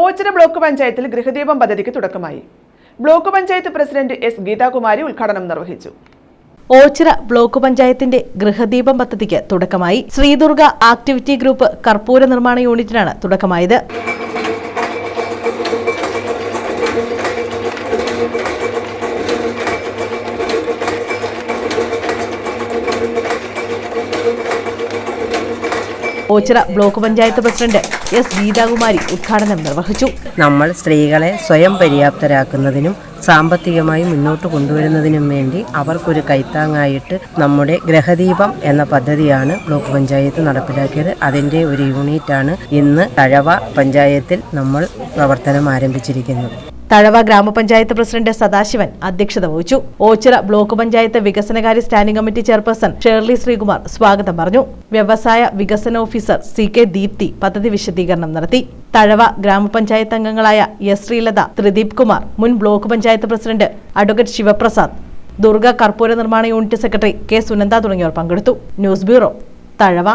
Ochira block പഞ്ചായത്തിൽ ഗൃഹദീപം പദ്ധതിക്ക് തുടക്കമായി. Block panchayat president S Geethakumari ഉദ്ഘാടനം നിർവഹിച്ചു. ഓച്ചിറ ബ്ലോക്ക് പഞ്ചായത്തിന്റെ ഗൃഹദീപം പദ്ധതിക്ക് തുടക്കമായി. ശ്രീദുർഗ ആക്ടിവിറ്റി ഗ്രൂപ്പ് കർപ്പൂര നിർമ്മാണ യൂണിറ്റിനാണ് തുടക്കമായത്. Oachira block panchayat president S Geethakumari ഉദ്ഘാടനം നിർവഹിച്ചു. നമ്മൾ സ്ത്രീകളെ സ്വയം പര്യാപ്തരാക്കുന്നതിനും സാമ്പത്തികമായി മുന്നോട്ട് കൊണ്ടുവരുന്നതിനും വേണ്ടി അവർക്കൊരു കൈത്താങ്ങായിട്ട് നമ്മുടെ ഗ്രഹദീപം എന്ന പദ്ധതിയാണ് ബ്ലോക്ക് പഞ്ചായത്ത് നടപ്പിലാക്കിയത്. അതിന്റെ ഒരു യൂണിറ്റാണ് ഇന്ന് തഴവ പഞ്ചായത്തിൽ നമ്മൾ പ്രവർത്തനം ആരംഭിച്ചിരിക്കുന്നത്. തഴവ ഗ്രാമപഞ്ചായത്ത് പ്രസിഡന്റ് സദാശിവൻ അധ്യക്ഷത വഹിച്ചു. ഓച്ചിറ ബ്ലോക്ക് പഞ്ചായത്ത് വികസനകാര്യ standing committee chairperson Shirley Sreekumar സ്വാഗതം പറഞ്ഞു. വ്യവസായ വികസന ഓഫീസർ സി കെ ദീപ്തി പദ്ധതി വിശദീകരണം നടത്തി. തഴവ ഗ്രാമപഞ്ചായത്ത് അംഗങ്ങളായ എസ് ശ്രീലത ത്രിദീപ് കുമാർ മുൻ block panchayat president advocate Sivaprasad Durga കർപ്പൂര നിർമ്മാണ യൂണിറ്റ് സെക്രട്ടറി കെ സുനന്ദ തുടങ്ങിയവർ പങ്കെടുത്തു. News bureau Thazhava.